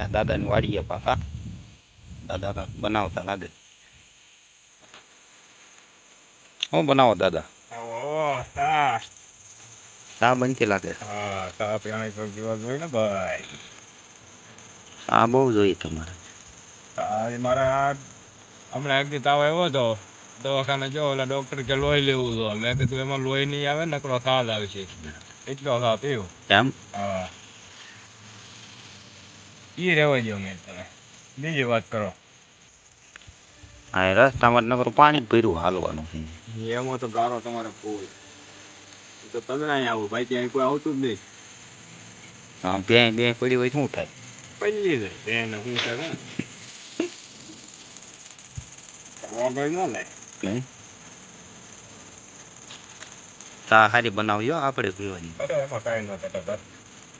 ગયા. દાદાની વાડીએ પાકા દાદા કાંક બનાવતા લાગે. હું બનાવો દાદા. આવો ચા બનતી લાગે? આ બહુ જોઈએ તમારે. મારા હમણાં એક દી તાવ આવ્યો હતો દવાખાને જો એટલે ડોક્ટર કે લોહી લેવું તો. મેં કીધું એમાં લોહી નહીં આવે નકરો સાદ આવશે એટલો સા પીવું એમ હા. ઈ રહેવા દો મેં તમે. બીજી વાત કરો. હા રસ્તામાં નગર પાણી ભર્યું હાલવાનું છે. એમાં તો ગારો તમારે ફૂલ તો તમે અહીં આવો ભાઈ ત્યાં કોઈ આવતું જ નહીં. હા બે બે પડી હોય શું થાય? પડી જાય બે ને શું થાય ચા સારી બનાવજો આપણે પીવાની.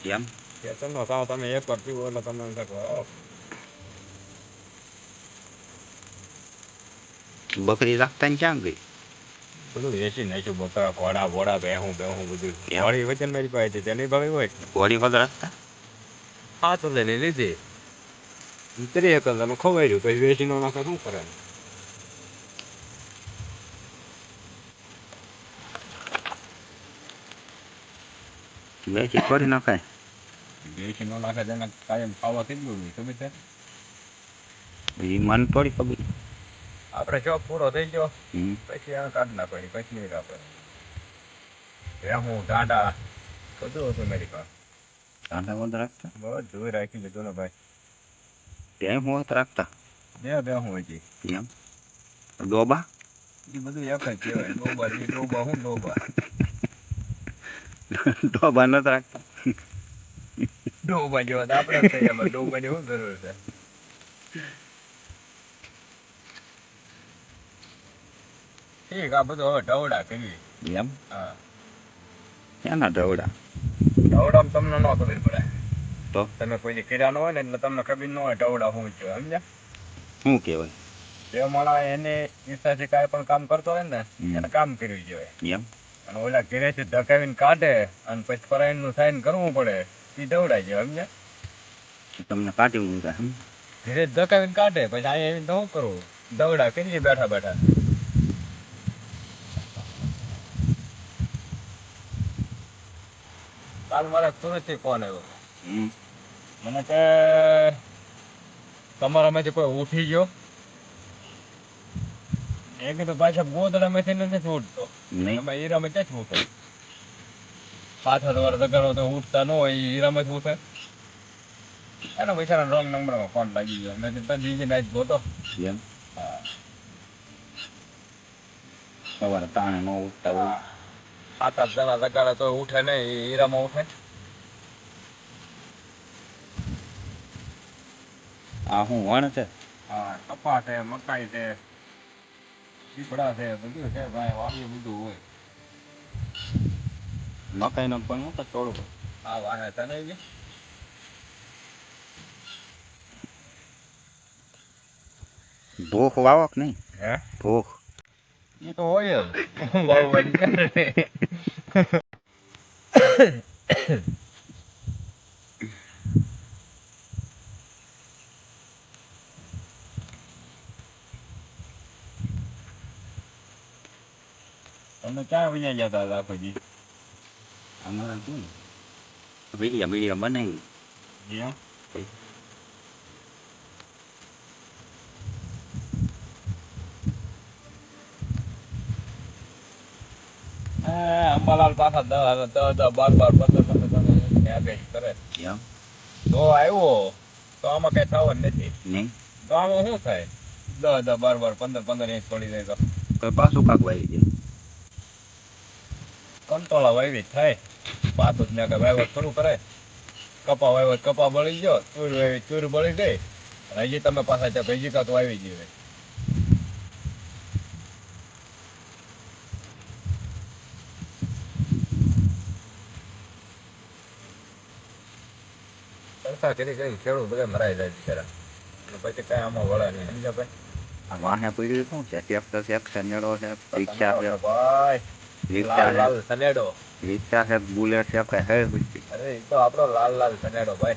એમાં? કાંઈ ન થતા બસ એમ કેતનનો સાવ તમે એક વાર પીવો એટલે તમને એમ થાય બકરી રાખતા ને ક્યાં ગઈ બધું વેચી નાખ્યું બકરા ઘોડા ઘોડા ભેહું ભેહું બધું વચન મારી પાસે છે તેની ભાવી હોય ઘોડી વગર રાખતા હા તો લઈને લીધી ઉતરી એક તમે ખવાયું પછી વેચી નો નાખે શું કરે વેચી કરી નખાય વેચી નો નાખે તેને કાયમ ખાવા કેટલું નહીં ખબર તે એ મન પડી ખબર. આપણે જો પૂરો થઈ ગયો. પછી આ કાઢ ના પડી પછી નહીં રાખે ભેહું ટાંડા બધું હતું મારી પાસે. કાંટા બંધ રાખતા? બધું રાખી લીધું ને ભાઈ. ટેમ હું હોત રાખતા? બે બે હું હજી એમ? ડોબા? એ બધું એક જ કહેવાય. ડોબા ડોબા હું ડોબા? ડોબા નથી રાખતા. ડોબા જેવા તો આપણે ડોબા ની જરૂર છે ઠીક આ બધું હવે ઢવડા કરી એમ હા એના ઢવડા ઢવડામાં તમને ન ખબર પડે તો તમે કોઈ કર્યા ન હોય ને એટલે તમને ખબર ન હોય ઢવડા શું છે સમજ્યા શું કહેવાય જે માણા એને ઈચ્છાથી કાંઈ પણ કામ કરતો હોય ને એને કામ કર્યું જોઈએ એમ અને ઓલા ઘેરેથી ધકાવીને કાઢે અને પછી ફરાઈનું સાઈન કરવું પડે એ દવડાય છે સમજ્યા? તમને કાઢી મૂકા એમ ધીરે ધકાવીને કાઢે પછી અહીંયા આવીને તો શું કરવું દવડા કરી બેઠા બેઠા? કાલ મારા સુરતથી ફોન આવ્યો. મને કે તમારામાંથી કોઈ ઉઠી ગયો? એ કીધું પાછા ગોદડામાંથી નથી ઉઠતો. નહીં. એમાં હીરામાં જ ઉઠે? પાછળ વાર દગાડો તો ઉઠતા ન હોય એ હીરામાં જ ઉઠે. એનો બિચારા રોંગ નંબરમાં ફોન લાગી ગયો. મેં કીધું બીજી નાઈટ ગોતો. એમ? સવારે તાણે ન ઉઠતા હોય. આઠ જણા દગાડે તો ઉઠે નહીં હીરા હીરામાં ઉઠે. આ હું વણ છે? હા કપા છે મકાઈ છે પીપળા છે બધું છે ભાઈ વાવ્યું બધું હોય. મકાઈનો પણ હું તો થોડું આ વાહે તને બી. ભૂખ વાવો કે નહીં. હે? ભૂખ. એ તો હોય જ. વાવવાની તમે ક્યાં વયા જતા હતા આખો અમારે શું વીડિયો વીડિયો બનાવી એમ હા, અંબાલાલ દસ બાર બાર કરે તો આવ્યો તો આમાં કઈ થવાનું નથી નહીં તો આમાં શું થાય દસ દસ બાર બાર પંદર પંદર ઇંચ પડી જાય તો પાછું કાક વાવી દે કંટોળા વાવી થાય પાછું જ ને કઈ વાવત થોડું કરે કપા વાવ્યો કપા બળી ગયો તુર વાવી તુર બળી ગઈ. અને હજી તમે પાછા ત્યાં ભેજી કાંક આવી જઈએ સરખા કરી કરી ખેડૂત બધા મરાઈ જાય બિચારા. પછી કાંઈ આમાં વળે નહીં. સમજ્યા ભાઈ? આ વાહે પડ્યું શું છે? ટ્રેક્ટર છે છે રિક્ષા છે ભાઈ લાલ લાલ સનેડો. લાલ સનેડો ભાઈ.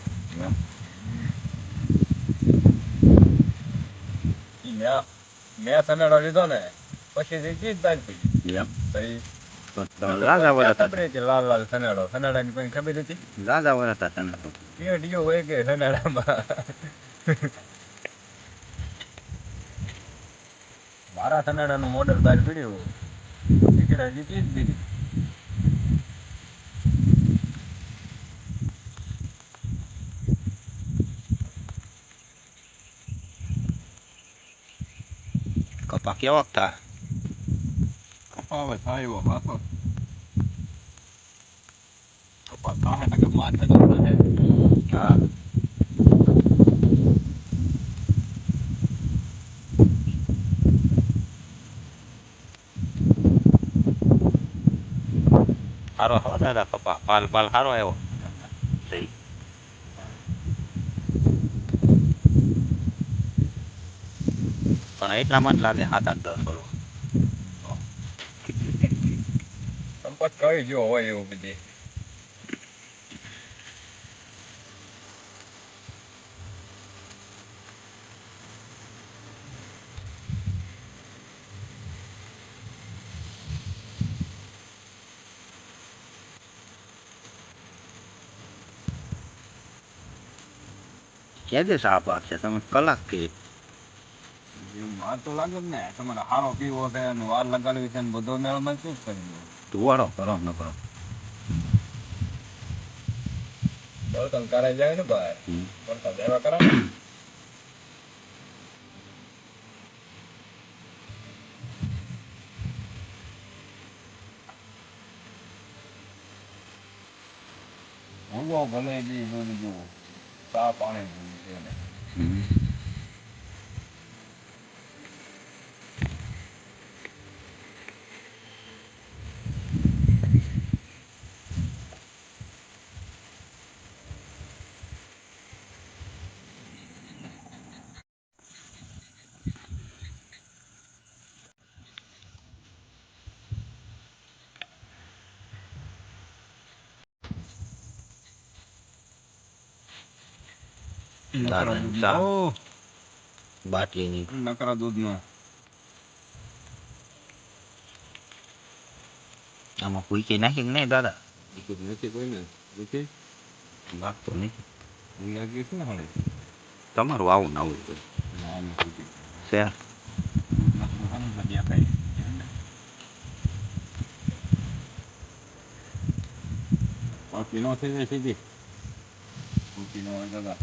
મેં સનેડો લીધો ને પછી લાલ લાલ સનેડો. સનેડા ની ખબર હતી? રાજા વરતા સનેડો. કેવો હોય કે સનેડામાં? મારા સનેડાનું મોડલ બહાર પીડ્યું. દીકરા જીતી જ દીધી કપા કેવાક થા કપાવે થાય એવો પાછો કપા થાય ને કે માથે તો રહે હા સારો હો દાદા કપા પાલ પાલ સારો આવ્યો. પણ એટલામાં જ લાગે સાત આઠ દસ વર્ષ સંપત કઈ ગયો હોય એવું બધી. ક્યાં દે સાપ આપશે? તમે કલાક કે વાર તો લાગે ને તમારે હારો પીવો છે અને વાર લગાડવી છે બધો મેળમાં શું કરી દો ધુવાડો કરો ન કરો. બળતણ કરાઈ જાય ને ભાઈ? બળતણ દેવા કરા ભલે બી જોઈ જુઓ ચા પાણી જોઈ છે ને હમ. દાદા ની ચા ઓ બાટલીની નકરા દૂધનો આમાં નાખી કે નહીં દાદા નથી કોઈને નથી લાગતો નહીં છે ને હવે તમારું આવું ના ના નથી શેર બાકી નો થઈ જાય સીધી બાકી નો હોય દાદા